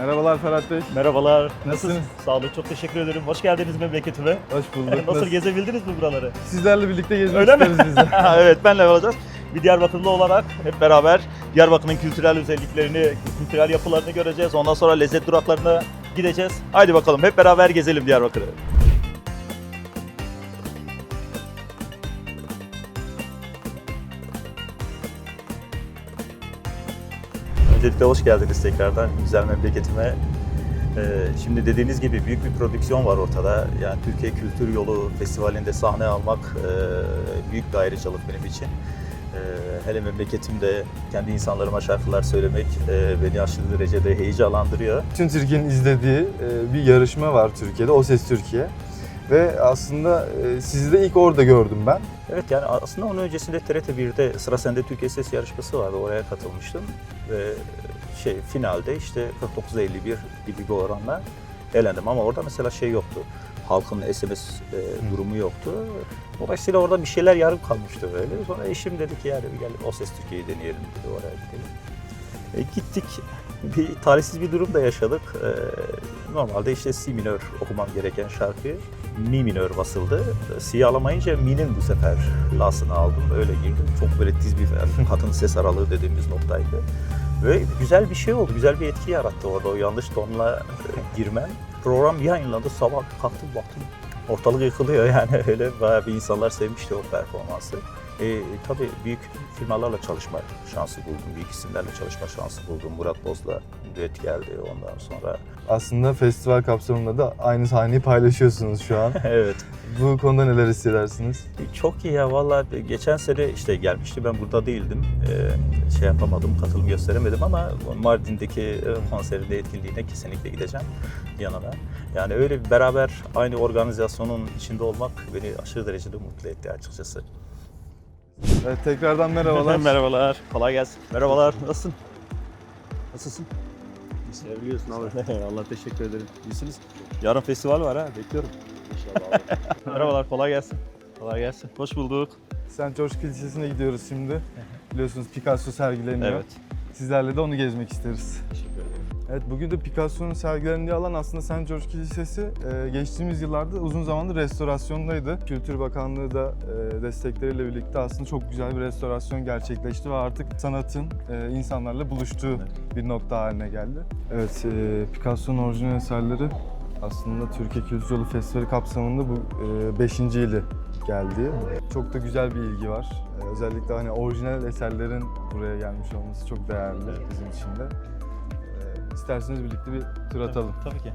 Merhabalar Ferhat Bey. Merhabalar. Nasılsınız? Sağ olun. Çok teşekkür ederim. Hoş geldiniz memleketime. Hoş bulduk. Nasıl gezebildiniz mi buraları? Sizlerle birlikte gezmek Öyle mi? isteriz biz de. evet benle olacağız. Bir Diyarbakırlı olarak hep beraber Diyarbakır'ın kültürel özelliklerini, kültürel yapılarını göreceğiz. Ondan sonra lezzet duraklarına gideceğiz. Haydi bakalım hep beraber gezelim Diyarbakır'ı. Öncelikle hoş geldiniz tekrardan güzel memleketime. Ee, şimdi dediğiniz gibi büyük bir prodüksiyon var ortada. Yani Türkiye Kültür Yolu Festivali'nde sahne almak e, büyük bir ayrıcalık benim için. E, hele memleketimde kendi insanlarıma şarkılar söylemek e, beni aşırı derecede heyecanlandırıyor. Bütün Türkiye'nin izlediği e, bir yarışma var Türkiye'de. O Ses Türkiye. Ve aslında sizi de ilk orada gördüm ben. Evet yani aslında onun öncesinde TRT1'de Sıra Sende Türkiye Ses yarışması vardı. Oraya katılmıştım. Ve şey finalde işte 49-51 gibi bir oranla elendim. Ama orada mesela şey yoktu. Halkın SMS e, durumu yoktu. Dolayısıyla orada bir şeyler yarım kalmıştı böyle. Sonra eşim dedi ki yani gel O Ses Türkiye'yi deneyelim dedi oraya gidelim. E, gittik. Bir talihsiz bir durum da yaşadık. E, normalde işte Si minör okumam gereken şarkı Mi minör basıldı. E, Si alamayınca Mi'nin bu sefer La'sını aldım. Öyle girdim. Çok böyle tiz bir kadın ses aralığı dediğimiz noktaydı. Ve güzel bir şey oldu. Güzel bir etki yarattı orada o yanlış tonla girmem. Program yayınlandı. Sabah kalktım baktım ortalık yıkılıyor yani öyle bayağı bir insanlar sevmişti o performansı. E, tabii büyük firmalarla çalışma şansı buldum, büyük isimlerle çalışma şansı buldum. Murat Boz'la düet geldi ondan sonra. Aslında festival kapsamında da aynı sahneyi paylaşıyorsunuz şu an. evet, Bu konuda neler hissedersiniz? çok iyi ya valla geçen sene işte gelmişti ben burada değildim. E, şey yapamadım, katılım gösteremedim ama Mardin'deki e, konserinde etkinliğine kesinlikle gideceğim yanına. Yani öyle bir beraber aynı organizasyonun içinde olmak beni aşırı derecede mutlu etti açıkçası. Evet, tekrardan merhabalar. Merhabalar. Kolay gelsin. Merhabalar. Nasılsın? Nasılsın? Seviyorsun abi. Allah teşekkür ederim. İyisiniz. Yarın festival var ha. Bekliyorum. İnşallah abi. Merhabalar. Kolay gelsin. Kolay gelsin. Hoş bulduk. St. George Kilisesi'ne gidiyoruz şimdi. Biliyorsunuz Picasso sergileniyor. Evet. Sizlerle de onu gezmek isteriz. Teşekkür ederim. Evet bugün de Picasso'nun sergilendiği alan aslında St. George Kilisesi e, geçtiğimiz yıllarda uzun zamandır restorasyondaydı. Kültür Bakanlığı da e, destekleriyle birlikte aslında çok güzel bir restorasyon gerçekleşti ve artık sanatın e, insanlarla buluştuğu bir nokta haline geldi. Evet, e, Picasso'nun orijinal eserleri aslında Türkiye Kültür Yolu Festivali kapsamında bu 5. yılı geldi. Çok da güzel bir ilgi var. E, özellikle hani orijinal eserlerin buraya gelmiş olması çok değerli bizim için de. İsterseniz birlikte bir tur atalım. Tabii ki.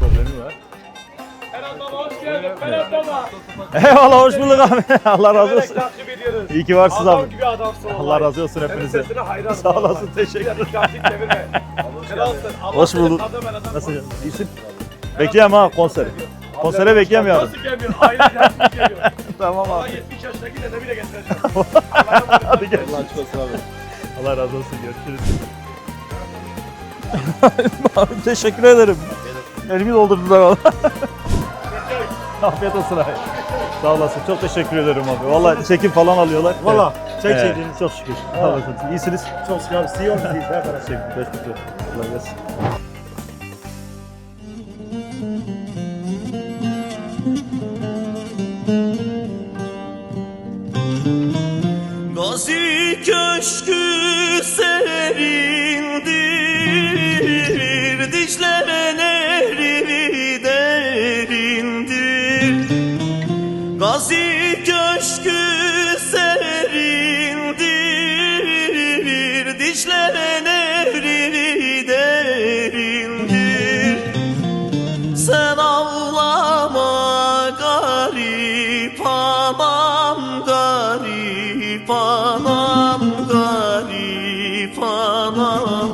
Problemi var. Ferhat Baba hoş geldin. Ferhat Baba. Eyvallah hoş bulduk abi. Allah razı olsun. Ediyoruz. İyi ki varsınız Adam abi. gibi adamsın vallahi. Allah razı olsun Senin hepinize. sesine hayran. Sağ olasın, teşekkür ederim. Takip çevirme. Kralsın. Allah Hoş seni bulduk. tanımayan adam Nasıl? İyisin? Bekleyemem ha konseri. Konsere bekleyemiyorum. Nasıl gelmiyor? Aynı gelmiş geliyor. Tamam Valla abi. 70 yaşındaki dedebi de getireceğim. Hadi gel. Allah aşkına abi. Allah razı olsun. Görüşürüz. abi teşekkür ederim. Elimi doldurdular valla. Afiyet olsun abi. Sağ olasın. Çok teşekkür ederim abi. Vallahi çekim falan alıyorlar. Valla çek Evet. çektiğiniz çok şükür. Sağ olasın. İyisiniz. Çok şükür abi. CEO musunuz? Her taraf. Teşekkür ederim. Kolay gelsin. Gazi köşkü serindir garip anam garip anam garip anam.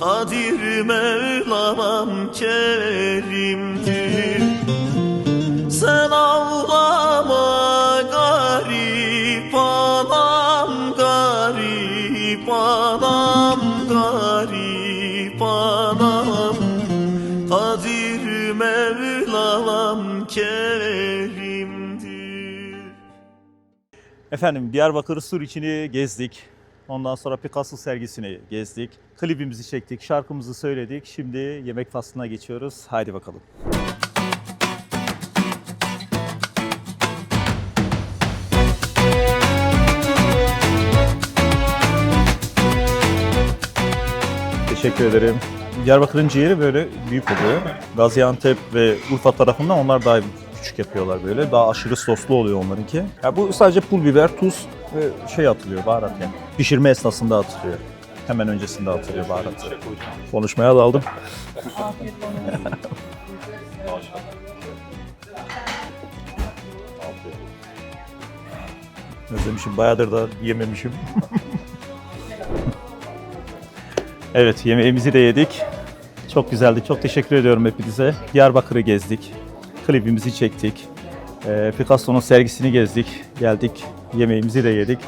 Kadir Mevlamam Kerim'dir. Sen ağlama garip anam garip anam garip anam. Kadir Mevlamam Kerim'dir. Efendim Diyarbakır Sur içini gezdik. Ondan sonra Picasso sergisini gezdik. Klibimizi çektik, şarkımızı söyledik. Şimdi yemek faslına geçiyoruz. Haydi bakalım. Teşekkür ederim. Diyarbakır'ın ciğeri böyle büyük oluyor. Gaziantep ve Urfa tarafından onlar daha küçük yapıyorlar böyle. Daha aşırı soslu oluyor onlarınki. Ya bu sadece pul biber, tuz ve şey atılıyor baharat yani. Pişirme esnasında atılıyor. Hemen öncesinde atılıyor baharat. Konuşmaya daldım. Özlemişim. Bayağıdır da yememişim. evet yemeğimizi de yedik. Çok güzeldi. Çok teşekkür ediyorum hepinize. Diyarbakır'ı gezdik. Klibimizi çektik. Ee, Picasso'nun sergisini gezdik. Geldik. Yemeğimizi de yedik.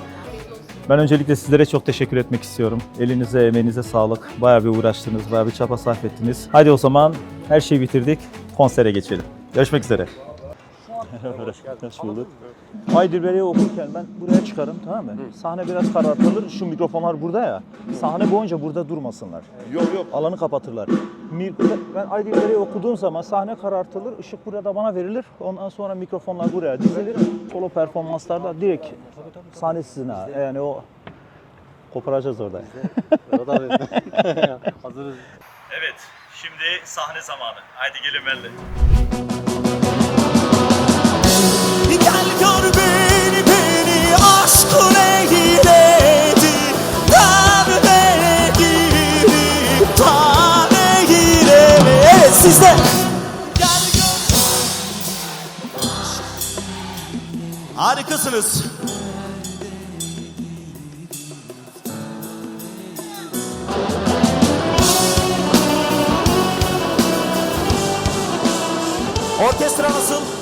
Ben öncelikle sizlere çok teşekkür etmek istiyorum. Elinize, emeğinize sağlık. Bayağı bir uğraştınız, bayağı bir çaba sarf ettiniz. Hadi o zaman her şeyi bitirdik. Konsere geçelim. Görüşmek üzere. Hoş bulduk. Aydilbere'yi okurken ben buraya çıkarım tamam mı? Sahne biraz karartılır. Şu mikrofonlar burada ya. Sahne boyunca burada durmasınlar. Yok yok. Alanı kapatırlar. Mik- Ben Aydilbere'yi okuduğum zaman sahne karartılır. ışık burada bana verilir. Ondan sonra mikrofonlar buraya dizilir. Solo performanslarda direkt sahne sizin ha. Yani o koparacağız orada. Hazırız. Evet, şimdi sahne zamanı. Haydi gelin benimle. Gel gör beni beni aşkın eyledi Tane girip tane giremi Evet sizde. Harikasınız. Orkestra nasıl?